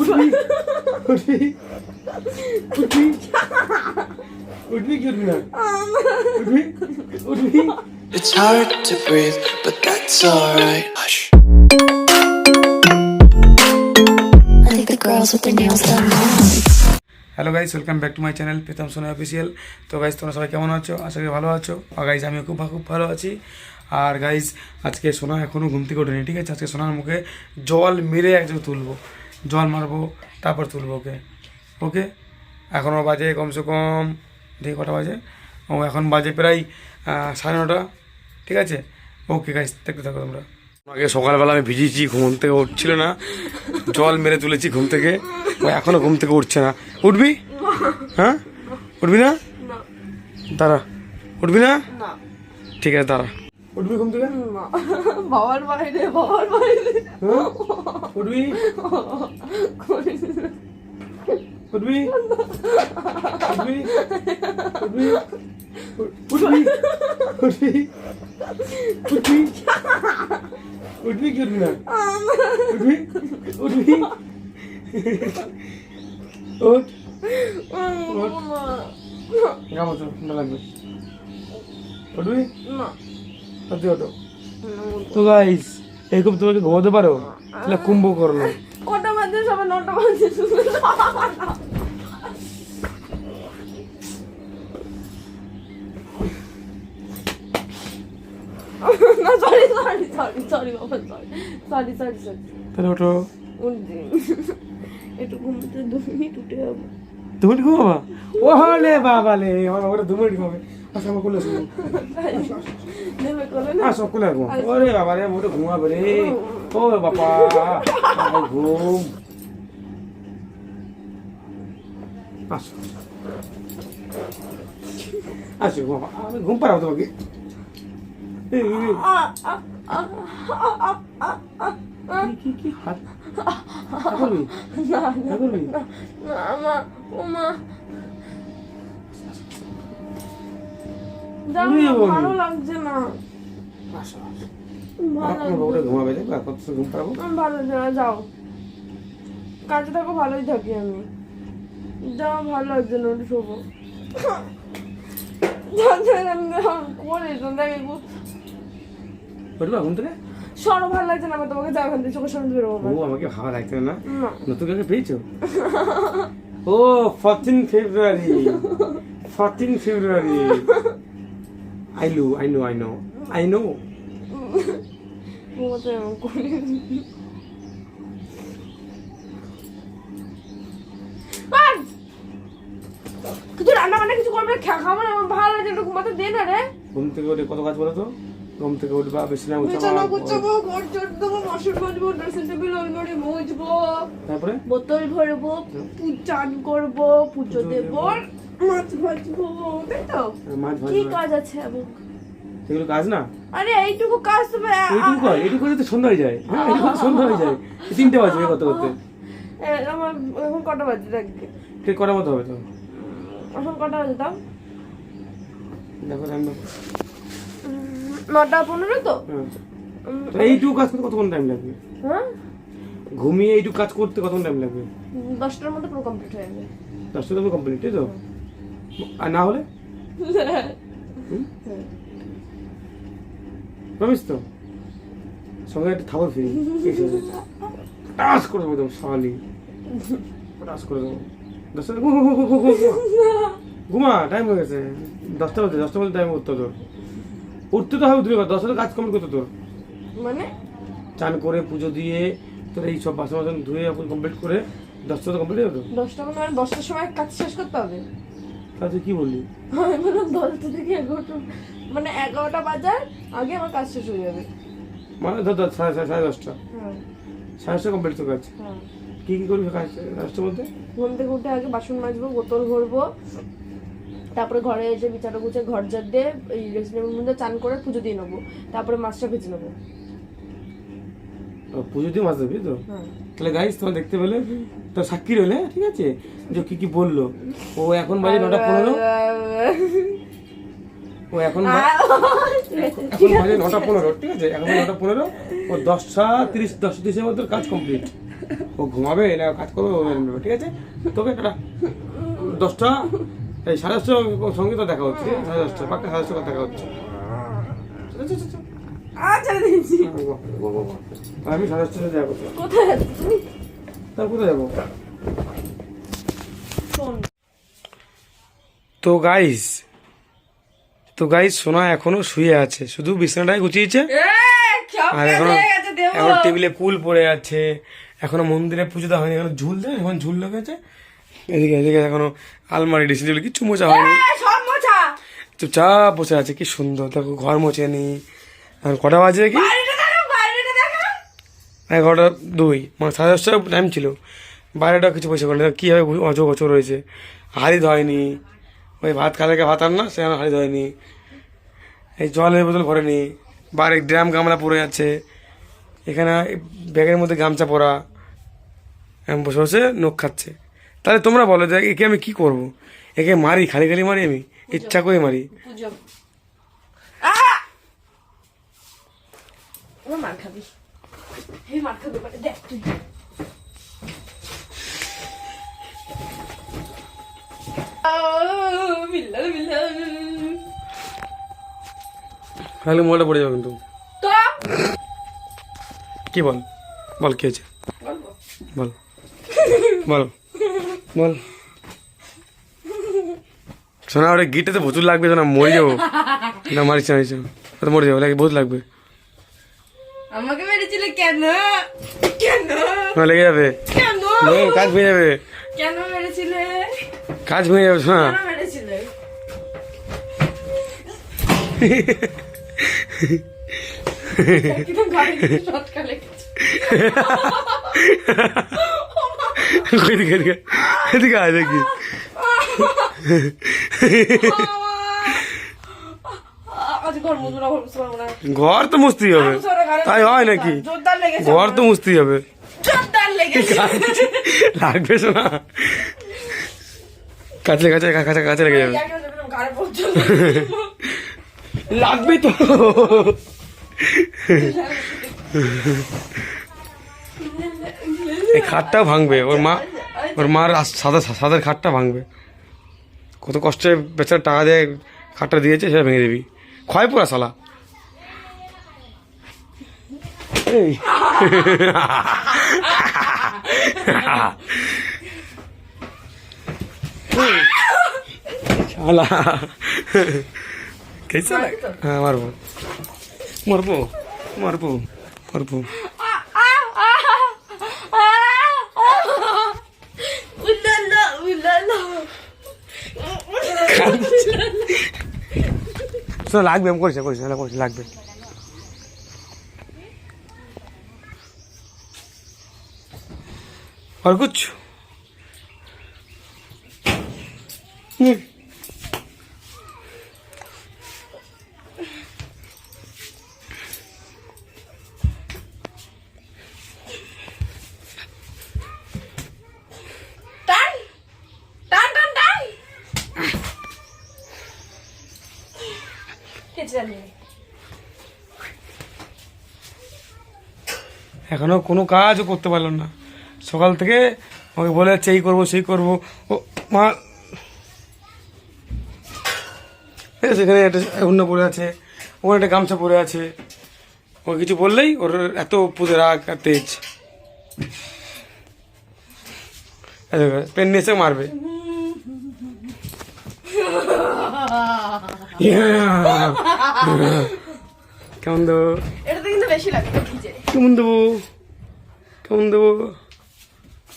উঠবি উঠবি উঠবি উঠবি কি উঠবি না উঠবি উঠবি It's hard to breathe, but that's alright. Hush. I think the girls with their nails done. Hello guys welcome back to my channel Pritam Sona official তো গাইস তোমরা সবাই কেমন আছো? আশা করি ভালো আছো। আর গাইস আমিও খুব খুব ভালো আছি। আর গাইস আজকে সোনা এখনও ঘুম থেকে ওঠেনি ঠিক আছে? আজকে সোনার মুখে জল মেরে একজন তুলবো। জল মারবো তারপর তুলবো ওকে। ওকে? এখনও বাজে কমসে কম দেখি কটা বাজে। ও এখন বাজে প্রায় সাড়ে নটা। ঠিক আছে? ওকে গাইস দেখতে থাকো তোমরা। আগে সকালবেলা আমি ভিজিয়েছি ঘুম থেকে উঠছিল না। জল মেরে তুলেছি ঘুম থেকে। ও এখনও ঘুম থেকে উঠছে না। উঠবি? হ্যাঁ? উঠবি না? দাঁড়া। উঠবি না। ঠিক আছে দাঁড়া। উঠবি ঘুম থেকে? বাবার বাইরে বাবার বাইরে? উঠবি উঠবি উঠবি উঠবি উঠবি উঠবি উঠবি উঠবি কি উঠবি না? উঠবি উঠবি ওঠ। গামছা ঠান্ডা লাগবে। উঠবি সত্যি ওঠো তো গাইস এরকম তোমাকে ঘুমাতে পারো? তাহলে কুম্ভ করল কটা বাজে? সবাই নটা বাজে। না সরি সরি সরি সরি বাবা সরি সরি সরি সরি তাহলে ওঠো। উঠছি। একটু ঘুমতে দু মিনিট উঠে যাব। দু মিনিট ঘুমাবা? বাবা লে আমার বাবাটা দু মিনিট ঘুমাবে। আসো আমার কোলে আসো না আসো কোলে ঘুম ওরে বাবা রে মোটে ঘুমাবে রে। ও বাবা ঘুম। আসো আসো বাবা আমি ঘুম পাড়াবো তোমাকে। কি, কি? হাত হাত করবি? হাত মা। ভালো লাগছে না। আসো, আসো। বাবাটা ঘুমাবে বা কত ঘুম আমি ভালো যাও যাও। কাজে থাকো ভালোই থাকি আমি। যাও ভালো লাগছে না ওটা শোবো। সরো ভালো লাগছে না আমার তোমাকে যাও এখান থেকে চোখের সামনে বেরোবো ও আমাকে ভালো লাগছে না? নতুন কাউকে পেয়েছ? ও fourteen February fourteen February no I know I know ঘুমোতে এমন করি আর! কিছু রান্না বান্না কিছু করবে খা- খাব না আমার ভালো লাগছে একটু ঘুমাতে দে না রে ঘুম থেকে উঠে কত কাজ বলো তো ঘুম থেকে উঠবা বিছানা বিছানা উঠাবা গুছাবো ঘর ঝাড় দেবো বাসন মাজবো ড্রেসিং টেবিল মুছবো তারপরে বোতল ভরবো চান করব পুজো দেবো মাছ ভাজবো তাই তো? মাছ কি কাজ আছে এগুলো কাজ না? আরে এইটুকু কাজ তো এ- এইটুকু কর এইটুকু করে তো সন্ধ্যা হয়ে যায়। হ্যাঁ এইটুকু সন্ধ্যা হয়ে যায়। তিনটে কত করতে আমার এখন কটা বাজে দেখবে ঠিক মতো হবে তো? এখন কটা বাজে তাও? দেখো টাইম নটা পনেরো তো? হ্যাঁ। এইটুকু কাজ করতে কতক্ষণ টাইম লাগবে? হ্যাঁ? ঘুমিয়ে এইটুকু কাজ করতে কতক্ষণ টাইম লাগবে? দশটার মধ্যে পুরো কমপ্লিট হয়ে যাবে। দশটা তো কমপ্লিট তাই তো? আর না হলে? প্রমিস তো? সঙ্গে একটা থাবর ফ্রি। টাস করে দেবো একদম সালি টাস করে দেবো। দশটা। ঘুমা টাইম হয়ে গেছে। দশটা বাজে দশটা বাজে টাইম উঠতো তোর। উঠতে তো হবে দূরে কথা দশটা কাজ কমপ্লিট করতো তোর। মানে? চান করে পুজো দিয়ে তোর এই সব বাসন বাসন ধুয়ে কমপ্লিট করে দশটা তো কমপ্লিট হতো দশটা মানে মানে দশটার সময় কাজ শেষ করতে হবে? তুই কি বললি? আমি বললাম দশটা থেকে এগারোটা মানে এগারোটা বাজার আগে আমার কাজ শেষ হয়ে যাবে। মানে ধর ধর সাড়ে সাড়ে সাড়ে দশটা। হ্যাঁ। সাড়ে দশটা কমপ্লিট তো কাজ। হ্যাঁ। কি কি করবি কাজ দশটার মধ্যে ঘুম থেকে উঠে আগে বাসন মাজবো বোতল ভরবো তারপরে ঘরে এসে বিছানা গুছে ঘর ঝাড় দিয়ে এই রেস্টুরেন্টের মধ্যে চান করে পুজো দিয়ে নেব তারপরে মাছটা ভেজে নেব। পুজো দিয়ে মাছ দেবি তো তাহলে গাইস তোমার দেখতে পেলে? তো সাক্ষী রইলে ঠিক আছে? যে কি কি বলল? ও এখন বাজে নটা পনেরো। ও এখন এখন বাজে নটা পনেরো ঠিক আছে? এখন নটা পনেরো। ও দশটা তিরিশ দশটা তিরিশের মধ্যে কাজ কমপ্লিট ও ঘুমাবে না কাজ করবে ঠিক আছে? তোকে একটা দশটা এই সাড়ে দশটা সঙ্গে তো দেখা হচ্ছে সাড়ে দশটা পাক্কা সাড়ে দশটা দেখা হচ্ছে। আচ্ছা আমি সাড়ে দশটা দেখা কোথায় যাচ্ছ তুমি? তার কোথায় যাব? শোন। তো গাইস তো গাইস সোনা এখনও শুয়ে আছে। শুধু বিছানাটাই গুছিয়েছে। আর এখনও এখন টেবিলে কুল পড়ে আছে। এখনও মন্দিরে পুজো দেওয়া হয়নি এখনও ঝুল দেয় এখন ঝুল লেগেছে। এদিকে এদিকে এখনও আলমারি ডিসি টেবিল কিচ্ছু মোছা হয়নি। চুপচাপ বসে আছে কি সুন্দর। দেখো ঘর মোছে নি। এখন কটা বাজে কি বাইরেটা দেখো বাইরেটা দেখো এগারোটা দুই। মানে সাড়ে দশটা টাইম ছিল। বাইরেটা কিছু পয়সা করে কীভাবে অচ গচর রয়েছে। হাড়ি ধয়নি। ওই ভাত কালকে ভাত আর না সে হাড়ি ধয়নি। এই জলের বোতল ভরেনি। বাইরে ড্রাম গামলা পড়ে আছে এখানে ব্যাগের মধ্যে গামছা পরা। আমি বসে বসে নখ খাচ্ছে। তাহলে তোমরা বলো যে একে আমি কি করব? একে মারি, খালি খালি মারি আমি? ইচ্ছা করে মার। খাবি। এই মার খাবি এবারে দেখ তুই। খালি মোবাইলটা পড়ে যাবে কিন্তু। কি বল? বল কি হয়েছে? বল। বল। বল। শোনা ওটা গিটাতে প্রচুর লাগবে শোনা মরে যাব। না মারিস না মারিস মরে যাব লাগে বহুত লাগবে? আমাকে কেন কেন লেগে যাবে কেন কাজ ভেঙে যাবে কেন মেরেছিলে কাজ ভেঙে যাবে শোনা মেরেছিলে এদিকে এদিকে এদিকে আয় দেখি ঘর তো মুছতেই হবে। তাই হয় নাকি? ঘর তো মুছতেই হবে। লাগবে শোনা। কাছে কাছে কাছে কাছে লেগে যাবে। লাগবে তো। এই খাটটা ভাঙবে। ওর মা ওর মার সাদা সাদার খাটটা ভাঙবে। কত কষ্টে বেচার টাকা দিয়ে খাটটা দিয়েছে সেটা ভেঙে দিবি। ক্ষয় পোড়া শালা এই শালা कैसा लगा हाँ मारबो मारबो मारबो मारबो উল্লাল্লা উল্লাল্লা আসলে লাগবে আমি করেছি করেছি হ্যাঁ, করেছি লাগবে। আর কিছু এখনও কোনো কাজও করতে পারলাম না। সকাল থেকে আমাকে বলে যাচ্ছে এই করব সেই করব। ও মা সেখানে একটা অন্য পড়ে আছে ওখানে একটা গামছা পরে আছে। ও কিছু বললেই ওর এত পুজো রাগ আর তেজ। পেন নিয়ে এসে মারবে। কেমন দেবো এটাতে কিন্তু বেশি লাগবে ভিজে কেমন দেবো কেমন দেবো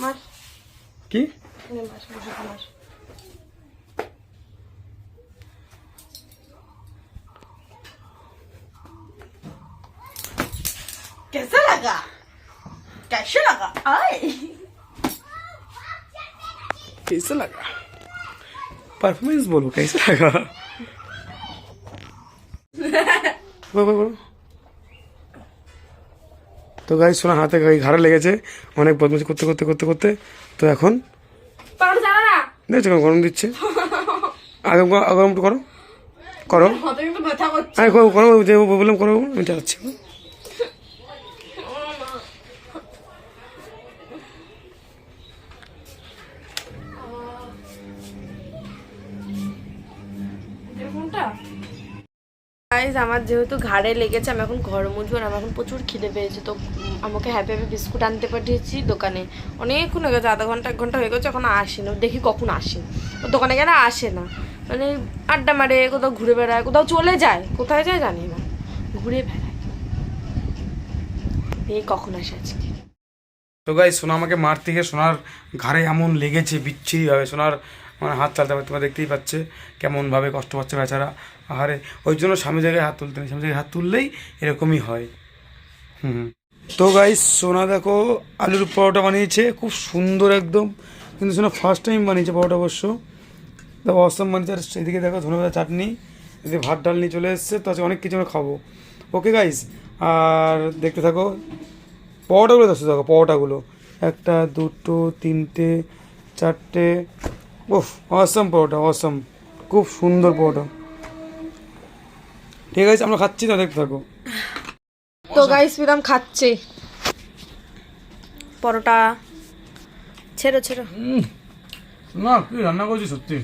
মার কি এনে মার বসে মার कैसा लगा कैसे लगा आए कैसा लगा परफॉर्मेंस बोलो कैसा लगा তো গাই শোনা হাতে গাই ঘাড়ে লেগেছে অনেক বদমাশি করতে করতে করতে করতে তো এখন দেখছ গরম দিচ্ছে আগে গরম করো আমি করো করো যে বললাম করো আমি চালাচ্ছি গাইজ আমার যেহেতু ঘাড়ে লেগেছে, আমি এখন ঘর মুছবো আর আমার এখন প্রচুর খিদে পেয়েছে। তো আমাকে হ্যাপি হ্যাপি বিস্কুট আনতে পাঠিয়েছি দোকানে। অনেকক্ষণ হয়ে গেছে, আধা ঘণ্টা, এক ঘণ্টা হয়ে গেছে, এখন আসে না দেখি কখন আসে। ও দোকানে গেলে আসে না। মানে আড্ডা মারে, কোথাও ঘুরে বেড়ায়, কোথাও চলে যায়। কোথায় যায় জানি না। ঘুরে বেড়ায়। এই কখন আসে আজকে? তো গাই সোনা আমাকে মারতে গিয়ে সোনার ঘাড়ে এমন লেগেছে, বিচ্ছিরিভাবে। সোনার মানে হাত চালতে পারে তোমরা দেখতেই পাচ্ছে কেমনভাবে কষ্ট পাচ্ছে বেচারা। আহারে, ওই জন্য স্বামী জায়গায় হাত তুলতে নেই, স্বামী জায়গায় হাত তুললেই এরকমই হয়। হুম তো গাই সোনা দেখো আলুর পরোটা বানিয়েছে, খুব সুন্দর একদম। কিন্তু সোনা ফার্স্ট টাইম বানিয়েছে পরোটা অবশ্য। দেখো, অসম বানিয়েছে, আর সেদিকে দেখো ধন্যবাদ চাটনি এদিকে ভাত, ডাল নিয়ে চলে এসছে। তো আজকে অনেক কিছু আমরা খাব। ওকে গাইস আর দেখতে থাকো, পরোটাগুলো দেখো দেখো, পরোটাগুলো। একটা, দুটো, তিনটে, চারটে ওফ অসম পরোটা অসম খুব সুন্দর পরোটা। ঠিক আছে আমরা খাচ্ছি তো দেখতে থাকো। তো গাইস পিরাম খাচ্ছে। পরোটা। ছেড়ো ছেড়ো। না কি রান্না করছি সত্যি।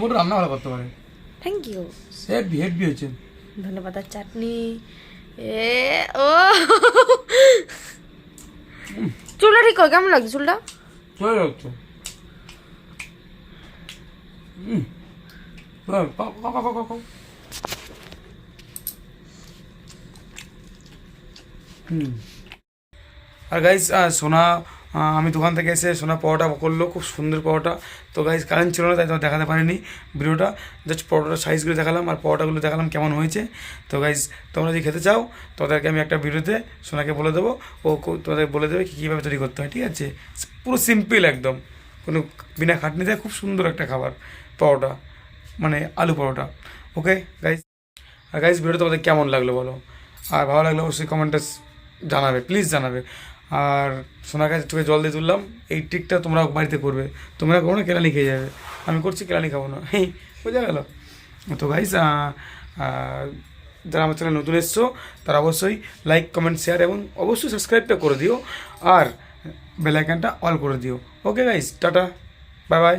বড় রান্না ভালো করতে পারে। থ্যাংক ইউ সে হেভি হয়েছে। ধন্যবাদ আর চাটনি। এ ও। চুলটা ঠিক কেমন লাগছে চুলটা? চলে যাচ্ছে হুম আর গাইজ সোনা আমি দোকান থেকে এসে সোনা পরোটা করল, খুব সুন্দর পরোটা। তো গাইজ কারেন্ট ছিল না, তাই তোমার দেখাতে পারিনি ভিডিওটা। জাস্ট পরোটার সাইজগুলো দেখালাম আর পরোটাগুলো দেখালাম কেমন হয়েছে। তো গাইজ তোমরা যদি খেতে চাও, তোমাদেরকে আমি একটা ভিডিওতে সোনাকে বলে দেবো। ও তোমাদের বলে দেবে কী, কীভাবে তৈরি করতে হয়, ঠিক আছে? পুরো সিম্পল একদম। কোনো বিনা খাটনিতে খুব সুন্দর একটা খাবার। পরোটা মানে আলু পরোটা। ওকে গাইজ আর গাইজ ভিডিও তোমাদের কেমন লাগল বলো? আর ভালো লাগলে অবশ্যই কমেন্টে জানাবে প্লিজ জানাবে। আর সোনার কাছে চোখে জল দিয়ে তুললাম, এই ট্রিকটা তোমরা বাড়িতে করবে। তোমরা করো না কেলানি খেয়ে যাবে। আমি করছি কেলানি খাব না। হেই, বোঝা গেল। তো গাইজ যারা আমার চ্যানেল নতুন এসছো, তারা অবশ্যই লাইক কমেন্ট শেয়ার এবং অবশ্যই সাবস্ক্রাইবটা করে দিও। আর বেল আইকনটা অল করে দিও। Okay guys tata bye bye